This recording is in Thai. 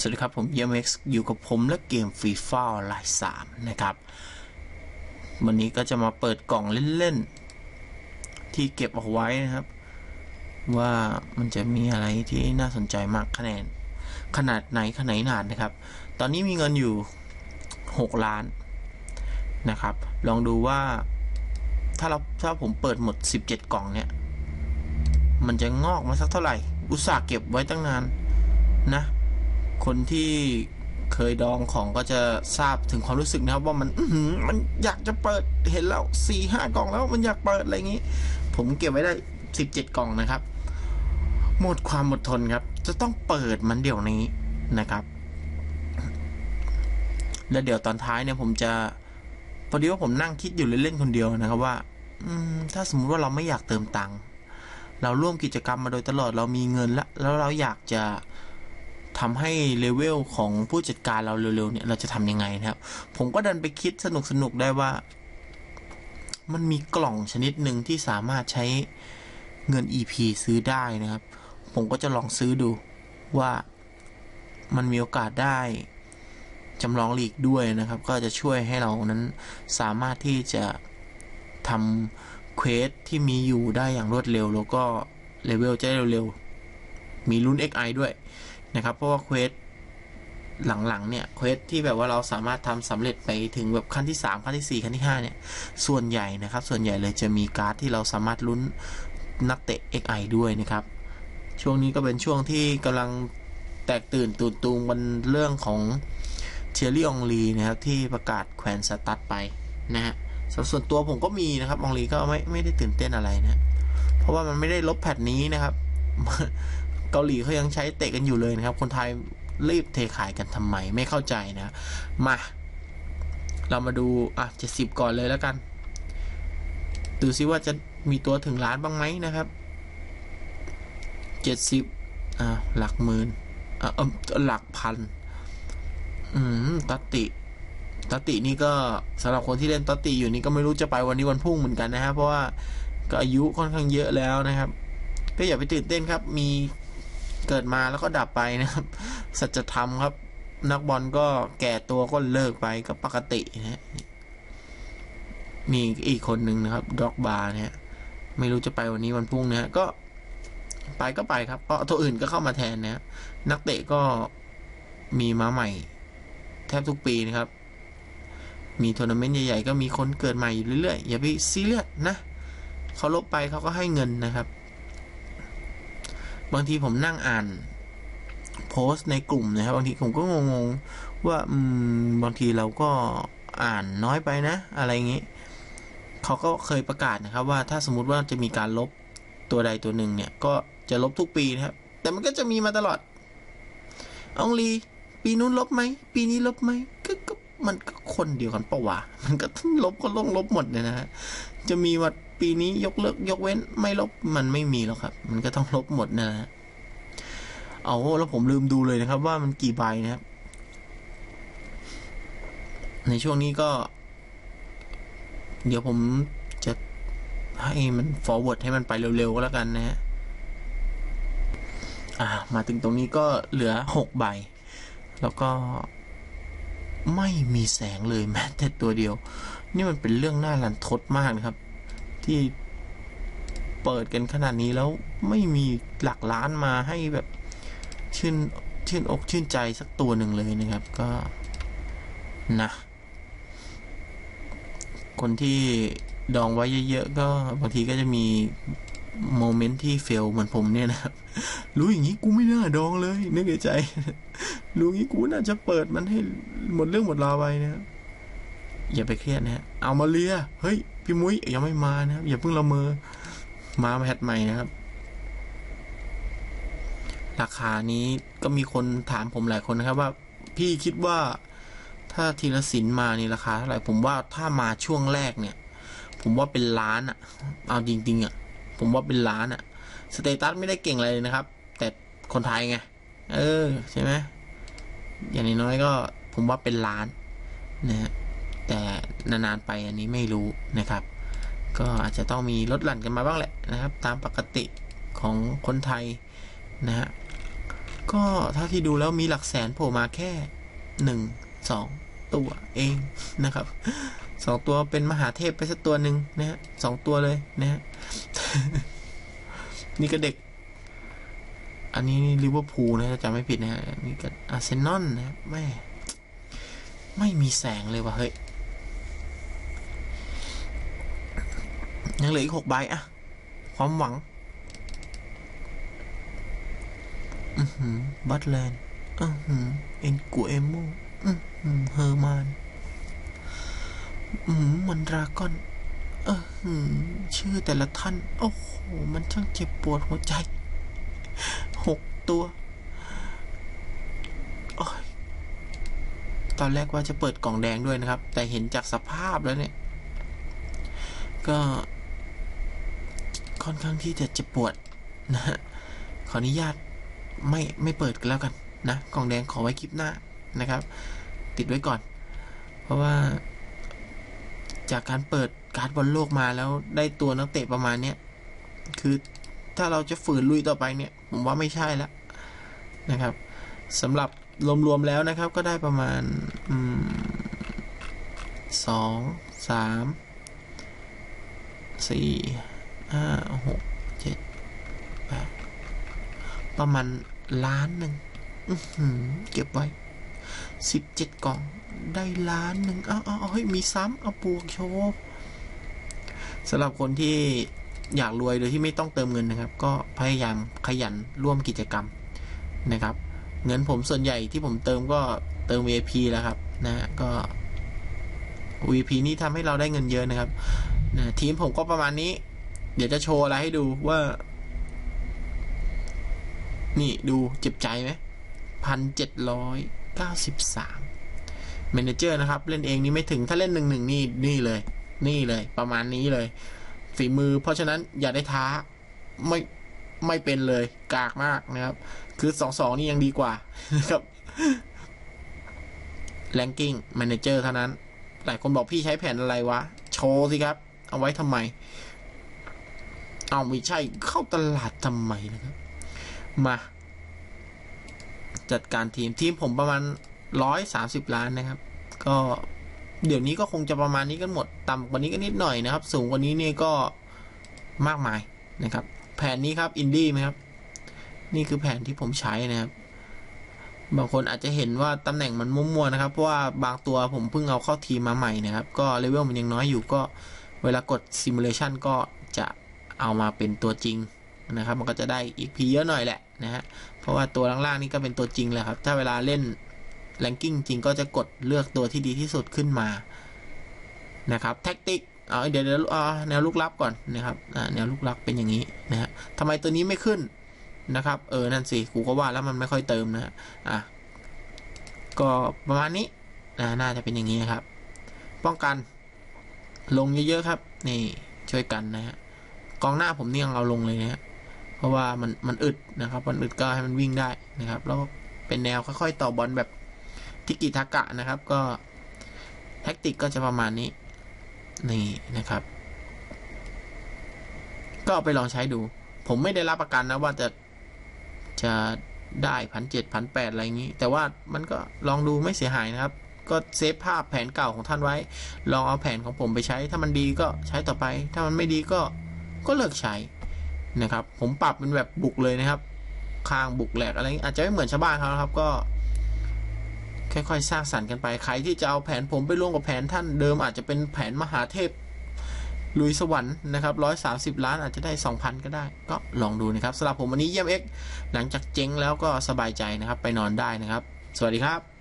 สวัสดีครับ ผม EMX อยู่กับผมและเกม FIFA ไลน์สามนะครับ วันนี้ก็จะมาเปิดกล่องเล่นๆ ที่เก็บเอาไว้นะครับ ว่ามันจะมีอะไรที่น่าสนใจมากคะแนน ขนาดไหนขนาดไหนนะครับ ตอนนี้มีเงินอยู่ 6 ล้านนะครับ ลองดูว่าถ้าเราถ้าผมเปิดหมด 17 กล่องเนี่ย มันจะงอกมาสักเท่าไหร่ อุตส่าห์เก็บไว้ตั้งนานนะ คนที่เคยดองของก็จะทราบถึงความรู้สึกนะครับ ว่ามันมันอยากจะเปิดเห็นแล้วสี่ห้ากล่องแล้วมันอยากเปิดอะไรอย่างนี้ ผมเก็บไว้ได้สิบเจ็ดกล่องนะครับ หมดความอดทนครับ จะต้องเปิดมันเดี๋ยวนี้นะครับ แล้วเดี๋ยวตอนท้ายเนี่ยผมจะพอดีว่าผมนั่งคิดอยู่เล่นๆคนเดียวนะครับว่า อืม ถ้าสมมุติว่าเราไม่อยากเติมตังค์เราร่วมกิจกรรมมาโดยตลอดเรามีเงินแล้วแล้วเราอยากจะ ทำให้เลเวลของผู้จัดการเราเร็วๆเนี่ยเราจะทำยังไงนะครับ ผมก็ดันไปคิดสนุกๆได้ว่า มันมีกล่องชนิดหนึ่งที่สามารถใช้เงิน EP ซื้อได้นะครับ ผมก็จะลองซื้อดูว่ามันมีโอกาสได้จำลองลีกด้วยนะครับ ก็จะช่วยให้เรานั้นสามารถที่จะทำเควสที่มีอยู่ได้อย่างรวดเร็ว แล้วก็เลเวลจะเร็วๆมีรุ่น XI ด้วย นะครับ เพราะว่าเควสหลังๆเนี่ยเควสที่แบบว่าเราสามารถทำสำเร็จไปถึงแบบขั้นที่ 3 ขั้นที่ 4 ขั้นที่ 5 เนี่ย ส่วนใหญ่นะครับ ส่วนใหญ่เลยจะมีการ์ดที่เราสามารถลุ้นนักเตะ XI ด้วยนะครับ ช่วงนี้ก็เป็นช่วงที่กำลังแตกตื่นตูนตูงบนเรื่องของเชอรี่องลีนะครับที่ประกาศแขวนสตัดไปนะฮะส่วนตัวผมก็มีนะครับองลีก็ไม่ไม่ได้ตื่นเต้นอะไรนะ เพราะว่ามันไม่ได้ลบแพทนี้นะครับ กาหลีเขายังใช้เตะกันอยู่เลยนะครับ คนไทยรีบเทขายกันทำไมไม่เข้าใจนะ มา เรามาดูอะเจ็ดสิบก่อนเลยแล้วกัน ดูซิว่าจะมีตัวถึงล้านบ้างไหมนะครับเจ็ดสิบอ่าหลักหมื่นอ่าเออหลักพัน อืมตัติตัตินี่ก็สำหรับคนที่เล่นตัตติอยู่นี่ก็ไม่รู้จะไปวันนี้วันพรุ่งเหมือนกันนะฮะเพราะว่าก็อายุค่อนข้างเยอะแล้วนะครับ ก็อย่าไปตื่นเต้นครับ มี เกิดมาแล้วก็ดับไปนะครับ สัจธรรมครับ นักบอลก็แก่ตัวก็เลิกไปก็ปกตินะฮะมีอีกคนหนึ่งนะครับด็อกบาร์เนี่ยไม่รู้จะไปวันนี้วันพรุ่งนะก็ไปก็ไปครับเพราะตัวอื่นก็เข้ามาแทนนะนักเตะก็มีมาใหม่ แทบทุกปีนะครับ มีทัวร์นาเมนต์ใหญ่ๆก็มีคนเกิดใหม่อยู่เรื่อยๆอย่าไปซีเรียสนะเขาลบไปเขาก็ให้เงินนะครับ บางทีผมนั่งอ่าน โพสต์ในกลุ่มนะครับ บางทีผมก็งงๆว่าอืมบางทีเราก็อ่านน้อยไปนะ อะไรอย่างนี้เขาก็เคยประกาศนะครับ ว่าถ้าสมมติว่าจะมีการลบตัวใดตัวหนึ่งเนี่ย ก็จะลบทุกปีนะครับ แต่มันก็จะมีมาตลอดองลีปีนู้นลบไหมปีนี้ลบไหมก็ก็มันก็คนเดียวกันปะวะมันก็ลบก็ลงลบหมดเลยนะฮะจะมีว่า ปีนี้ยกเลิกยกเว้นไม่ลบมันไม่มีหรอกครับ มันก็ต้องลบหมดนะฮะเอาแล้วผมลืมดูเลยนะครับ ว่ามันกี่ใบนะครับ ในช่วงนี้ก็ เดี๋ยวผมจะให้มัน forward ให้มันไปเร็วๆก็แล้วกันนะฮะอ่า มาถึงตรงนี้ก็เหลือหกใบ แล้วก็ไม่มีแสงเลยแม้แต่ตัวเดียว นี่มันเป็นเรื่องน่ารันทดมากนะครับ ที่เปิดกันขนาดนี้แล้วไม่มีหลักล้านมาให้แบบชื่นชื่นอกชื่นใจสักตัวหนึ่งเลยนะครับก็นะคนที่ดองไว้เยอะๆก็บางทีก็จะมีโมเมนต์ที่เฟลเหมือนผมเนี่ยนะครับ รู้อย่างนี้กูไม่น่าดองเลย นึกในใจ รู้อย่างนี้กูน่าจะเปิดมันให้หมดเรื่องหมดราวไปนะครับ อย่าไปเครียดนะฮะเอามาเลียเฮ้ยพี่มุ้ยยังไม่มานะครับ อย่าเพิ่งละเมอมาแพทใหม่นะครับ ราคานี้ก็มีคนถามผมหลายคนนะครับว่า พี่คิดว่าถ้าทีละสินมานี่ราคาเท่าไหร่ผมว่าถ้ามาช่วงแรกเนี่ย ผมว่าเป็นล้านอะเอาจริงๆอะผมว่าเป็นล้านอะสเตตัสไม่ได้เก่งอะไรเลยนะครับ แต่คนไทยไงเออใช่ไหมอย่างน้อยก็ผมว่าเป็นล้านนะฮะ แต่นานๆไปอันนี้ไม่รู้นะครับ ก็อาจจะต้องมีลดหลั่นกันมาบ้างแหละนะครับ ตามปกติของคนไทยนะฮะก็เท่าที่ดูแล้วมีหลักแสนโผล่มาแค่หนึ่งสองตัวเองนะครับสองตัวเป็นมหาเทพไปสักตัวหนึ่งนะฮะสองตัวเลยนะฮะนี่ก็เด็ก อันนี้ลิเวอร์พูลนะถ้าจำไม่ผิดนะฮะนี่ก็อาร์เซนอลนะแม่ไม่มีแสงเลยว่ะเฮ้ย ยังเหลืออีกหกใบอะความหวังอือหือบัตแลนด์อือหือเอ็นกูเอโมอือหือเฮอร์มานอือหือมันดราก้อนเออหือชื่อแต่ละท่าน โอ้โห มันช่างเจ็บปวดหัวใจหกตัวอตอนแรกว่าจะเปิดกล่องแดงด้วยนะครับ แต่เห็นจากสภาพแล้วเนี่ย ก็ ค่อนข้างที่จะเจ็บปวดนะฮะขออนุญาตไม่ไม่เปิดกันแล้วกันนะกล่องแดงขอไว้คลิปหน้านะครับ ติดไว้ก่อน เพราะว่าจากการเปิดการ์ดบอลโลกมาแล้วได้ตัวนักเตะประมาณเนี้ยคือถ้าเราจะฝืนลุยต่อไปเนี่ย ผมว่าไม่ใช่แล้วนะครับสำหรับรวมๆแล้วนะครับ ก็ได้ประมาณสองสามสี่ ห้าหกเจ็ดแปดประมาณล้านหนึ่งเก็บไว้สิบเจ็ดกล่องได้ล้านหนึ่งอาเอาเอาเฮ้ยมีซ้ำเอาปวกโชว์สำหรับคนที่อยากรวยโดยที่ไม่ต้องเติมเงินนะครับ ก็พยายามขยันร่วมกิจกรรมนะครับ เงินผมส่วนใหญ่ที่ผมเติมก็เติม VIP แล้วครับ นะฮะก็ VIP นี่ทำให้เราได้เงินเยอะนะครับนะทีมผมก็ประมาณนี้ เดี๋ยวจะโชว์อะไรให้ดูว่า นี่ดูเจ็บใจไหมพันเจ็ดร้อยเก้าสิบสามเมนเจอร์นะครับ เล่นเองนี่ไม่ถึงถ้าเล่นหนึ่งหนึ่งนี่นี่เลย นี่เลย ประมาณนี้เลย ฝีมือ เพราะฉะนั้นอย่าได้ท้าไม่ไม่เป็นเลย กากมากนะครับ คือสองสองนี่ยังดีกว่านะครับแ a งกิ้ง m ม n เจอร์เท่านั้น หลายคนบอกพี่ใช้แผนอะไรวะ โชว์สิครับ เอาไว้ทำไม เอาไม่ใช่เข้าตลาดทำไมนะครับ มา จัดการทีมทีมผมประมาณร้อยสามสิบล้านนะครับ ก็เดี๋ยวนี้ก็คงจะประมาณนี้กันหมด ต่ำกว่านี้ก็นิดหน่อยนะครับ สูงกว่านี้เนี่ยก็มากมายนะครับ แผนนี้ครับอินดี้ไหมครับ นี่คือแผนที่ผมใช้นะครับ บางคนอาจจะเห็นว่าตำแหน่งมันมั่วๆนะครับ เพราะว่าบางตัวผมเพิ่งเอาเข้าทีมมาใหม่นะครับ ก็เลเวลมันยังน้อยอยู่ก็เวลากดซิมูเลชันก็จะ เอามาเป็นตัวจริงนะครับ มันก็จะได้อีกพีเยอะหน่อยแหละนะฮะ เพราะว่าตัวล่างๆนี่ก็เป็นตัวจริงแหละครับ ถ้าเวลาเล่นแรงกิ้งจริงก็จะกดเลือกตัวที่ดีที่สุดขึ้นมา นะครับ แท็กติกเอาเดี๋ยวเดี๋ยวเอาแนวลูกลับก่อนนะครับแนวลูกลับเป็นอย่างนี้นะฮะทำไมตัวนี้ไม่ขึ้นนะครับ เออ นั่นสิ กูก็ว่าแล้วมันไม่ค่อยเติมนะฮะอะ ก็ประมาณนี้นะน่าจะเป็นอย่างนี้ครับ ป้องกัน ลงเยอะๆครับ นี่ช่วยกันนะฮะ กองหน้าผมนี่ยังเอาลงเลยนะฮะเพราะว่ามันมันอึดนะครับมันอึดก็ให้มันวิ่งได้นะครับ แล้วเป็นแนวค่อยๆต่อบอลแบบทิกิทากะนะครับ ก็แท็กติกก็จะประมาณนี้นี่นะครับ ก็เอาไปลองใช้ดู ผมไม่ได้รับประกันนะว่าจะจะได้พันเจ็ดพันแปดอะไรอย่างนี้ แต่ว่ามันก็ลองดูไม่เสียหายนะครับ ก็เซฟภาพแผนเก่าของท่านไว้ ลองเอาแผนของผมไปใช้ ถ้ามันดีก็ใช้ต่อไป ถ้ามันไม่ดีก็ ก็เลิกใช้นะครับ ผมปรับเป็นแบบบุกเลยนะครับ คางบุกแหลกอะไรอาจจะไม่เหมือนชาวบ้านเขาครับ ก็ ค่อยๆสร้างสรรค์กันไปใครที่จะเอาแผนผมไปร่วมกับแผนท่านเดิมอาจจะเป็นแผนมหาเทพลุยสวรรค์นะครับร้อยสาสิบล้านอาจจะได้สองพันก็ได้ ก็ลองดูนะครับสำหรับผมวันนี้เยี่ยมเอ็กหลังจากเจ๊งแล้วก็สบายใจนะครับ ไปนอนได้นะครับ สวัสดีครับ